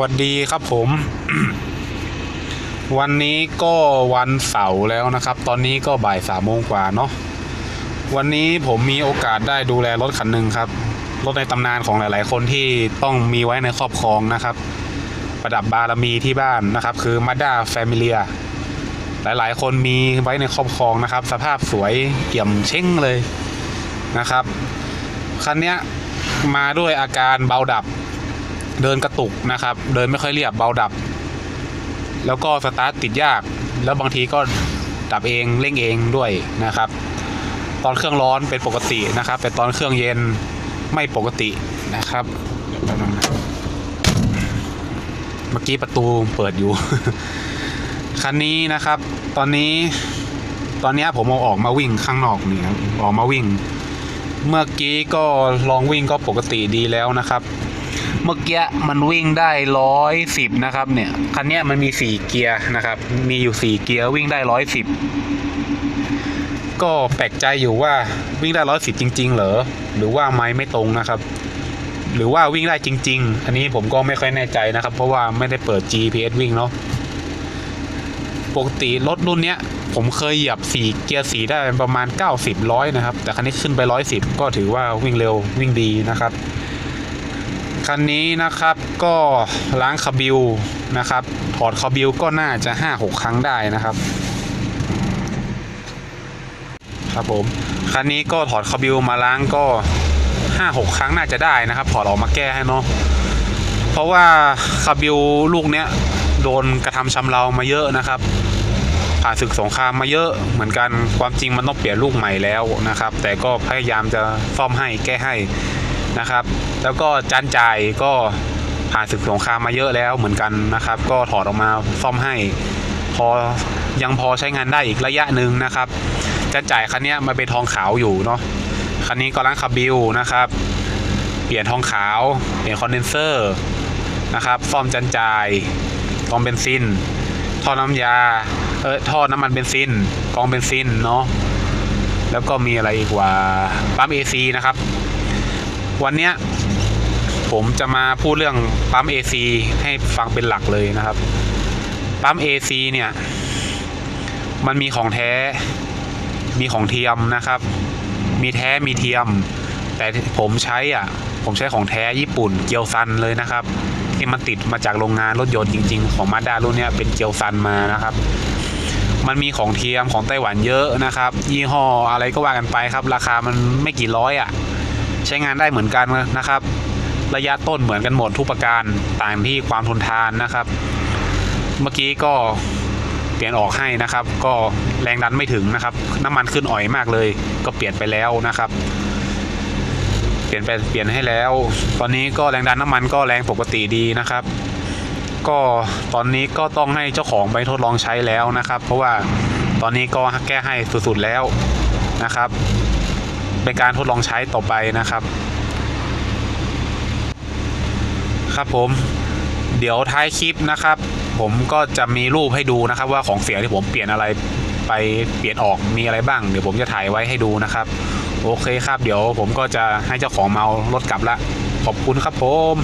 วัสดีครับผม วันนี้ก็วันเสาร์แล้วนะครับ ตอนนี้ก็บ่ายสามโมงกว่าเนาะวันนี้ผมมีโอกาสได้ดูแลรถคันหนึ่งครับ รถในตำนานของหลาย ๆ คนที่ต้องมีไว้ในครอบครองนะครับ ประดับบารมีที่บ้านนะครับ คือ Mazda Familia หลาย ๆ คนมีไว้ในครอบครองนะครับ สภาพสวยเกี่ยมเช่งเลยนะครับคันนี้มาด้วยอาการเบาดับ เดินกระตุกนะครับ เดินไม่ค่อยเรียบเบาดับ แล้วก็สตาร์ทติดยาก แล้วบางทีก็ดับเองเร่งเองด้วยนะครับ ตอนเครื่องร้อนเป็นปกตินะครับ แต่ตอนเครื่องเย็นไม่ปกตินะครับเมื่อกี้ประตูเปิดอยู่ คันนี้นะครับ ตอนนี้ตอนเนี้ยผมเอาออกมาวิ่งข้างนอกเนี่ยออกมาวิ่ง เมื่อกี้ก็ลองวิ่งก็ปกติดีแล้วนะครับ เมื่อกี้มันวิ่งได้ร้อยสิบนะครับ เนี่ยคันนี้มันมีสี่เกียร์นะครับ มีอยู่สี่เกียร์วิ่งได้ร้อยสิบก็แปลกใจอยู่ว่าวิ่งได้ร้อยสิบจริง ๆ เหรอหรือว่าไม้ไม่ตรงนะครับ หรือว่าวิ่งได้จริง ๆ อันนี้ผมก็ไม่ค่อยแน่ใจนะครับ เพราะว่าไม่ได้เปิด GPS วิ่งเนาะปกติรถรุ่นเนี้ยผมเคยเหยียบสี่เกียร์สีได้ประมาณ 90ร้อยนะครับ แต่คันนี้ขึ้นไป 110 ก็ถือว่าวิ่งเร็ววิ่งดีนะครับ คันนี้นะครับก็ล้างคาบิลนะครับ ถอดคาบิลก็น่าจะ 5-6 ครั้งได้นะครับ ครับผม คันนี้ก็ถอดคาบิลมาล้างก็ 5-6 ครั้งน่าจะได้นะครับ ถอดออกมาแก้ให้เนาะเพราะว่าคาบิลลูกเนี้ยโดนกระทำชำเรามาเยอะนะครับ ผ่านศึกสงครามมาเยอะเหมือนกันความจริงมันต้องเปลี่ยนลูกใหม่แล้วนะครับ แต่ก็พยายามจะซ่อมให้แก้ให้ นะครับ แล้วก็จานจ่ายก็ผ่านศึกสงครามมาเยอะแล้วเหมือนกันนะครับ ก็ถอดออกมาซ่อมให้ พอยังพอใช้งานได้อีกระยะหนึ่งนะครับจานจ่ายคันนี้มาเป็นทองขาวอยู่เนาะคันนี้ก็ล้างคาบิลนะครับ เปลี่ยนทองขาวเปลี่ยนคอนเดนเซอร์นะครับซ่อมจานจ่ายกองเบนซินท่อน้ำยาเออท่อน้ำมันเบนซินกองเบนซินเนาะแล้วก็มีอะไรอีกว่าปั๊ม AC นะครับ วันเนี้ยผมจะมาพูดเรื่องปั๊ม AC ให้ฟังเป็นหลักเลยนะครับ ปั๊ม AC เนี่ย มันมีของแท้ มีของเทียมนะครับ มีแท้มีเทียม แต่ผมใช้อะ ผมใช้ของแท้ญี่ปุ่นเกียวซันเลยนะครับ ที่มันติดมาจากโรงงานรถยนต์จริง ๆ ของมาด้ารุ่นเนี้ยเป็นเกียวซันมานะครับมันมีของเทียมของไต้หวันเยอะนะครับ ยี่ห้ออะไรก็ว่ากันไปครับ ราคามันไม่กี่ร้อยอะ่ะ ใช้งานได้เหมือนกันนะครับ ระยะต้นเหมือนกันหมดทุกประการต่างที่ความทนทานนะครับ เมื่อกี้ก็เปลี่ยนออกให้นะครับ ก็แรงดันไม่ถึงนะครับ น้ำมันขึ้นอ่อยมากเลย ก็เปลี่ยนไปแล้วนะครับ เปลี่ยนไปเปลี่ยนให้แล้ว ตอนนี้ก็แรงดันน้ำมันก็แรงปกติดีนะครับก็ตอนนี้ก็ต้องให้เจ้าของไปทดลองใช้แล้วนะครับ เพราะว่าตอนนี้ก็แก้ให้สุดๆแล้วนะครับ เป็นการทดลองใช้ต่อไปนะครับ ครับผมเดี๋ยวท้ายคลิปนะครับ ผมก็จะมีรูปให้ดูนะครับ ว่าของเสียที่ผมเปลี่ยนอะไรไปเปลี่ยนออกมีอะไรบ้าง เดี๋ยวผมจะถ่ายไว้ให้ดูนะครับ โอเคครับ เดี๋ยวผมก็จะให้เจ้าของเมารถกลับละขอบคุณครับผม